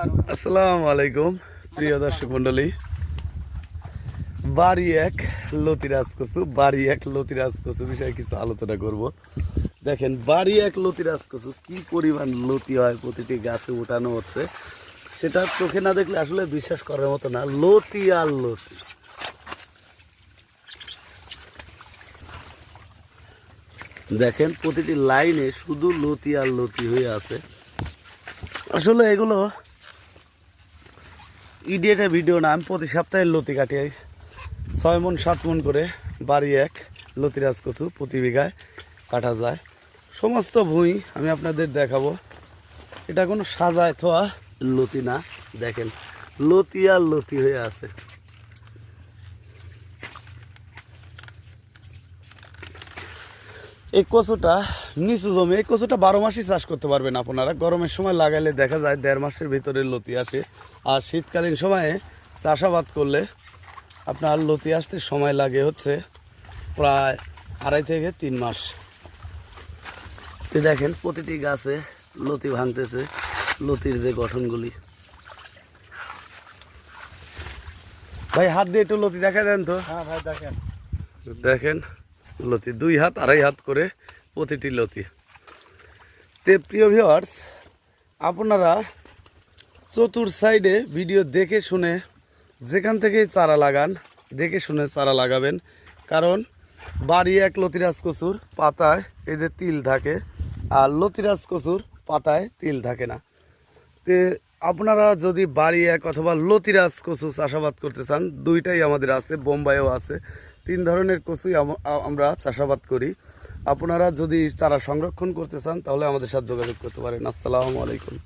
আসসালামু আলাইকুম প্রিয় দর্শক মন্ডলী বাড়ি এক লতিরাজ কচু বাড়ি এক লতিরাজ কচু বিষয়ে কিছু আলোচনা করব। দেখেন বাড়ি এক লতিরাজ কচু কি পরিমাণ লতি হয় প্রতিটি গাছে উঠানো হচ্ছে সেটা চোখে না দেখলে আসলে বিশ্বাস করার মতো না। লতি আর লতি। দেখেন প্রতিটি লাইনে শুধু লতি আর লতি হয়ে আছে। আসলে এগুলো ইডিয়েটা ভিডিও না, আমি প্রতি সপ্তাহে লতি কাটি। ছয় মন, সাত মন করে বাড়ি এক, লতিরাজ কচু প্রতি বিঘায় কাটা যায়। সমস্ত ভুঁই আমি আপনাদের দেখাবো। এটা কোনো সাজায় থোয়া লতি না, দেখেন। লতি আর লতি হয়ে আছে। এই কচুটা নিচু জমি এই কচুটা বারো মাসই চাষ করতে পারবেন আপনারা। গরমের সময় লাগাইলে দেখা যায় দেড় মাসের ভিতরে লতি আসে। আর শীতকালীন সময়ে চাষাবাদ করলে আপনার লতি আসতে সময় লাগে হচ্ছে প্রায় আড়াই থেকে তিন মাস। দেখেন প্রতিটি গাছে লতি ভাঙতেছে লতির যে গঠনগুলি। ভাই হাত দিয়ে একটু লতি দেখা দেন তো? হ্যাঁ ভাই দেখেন। দেখেন লতি, দুই হাত, আড়াই হাত করে প্রতিটি লতি। তে প্রিয় ভিওয়ার্স আপনারা চতুর সাইডে ভিডিও দেখে শুনে যেখান থেকেই চারা লাগান, দেখে শুনে চারা লাগাবেন। কারণ বাড়ি এক লতিরাজ কচুর পাতায় এই যে তিল থাকে আর লতিরাজ কচুর পাতায় তিল থাকে না। তে আপনারা যদি বাড়ি এক অথবা লতিরাজ কচু চাষাবাদ করতে চান, দুইটাই আমাদের আছে, বোম্বাইও আছে। তিন ধরনের কচুই আম- আমরা চাষাবাদ করি। আপনারা যদি চারা সংরক্ষণ করতে চান, তাহলে আমাদের সাথে যোগাযোগ করতে পারেন। আসসালামু আলাইকুম।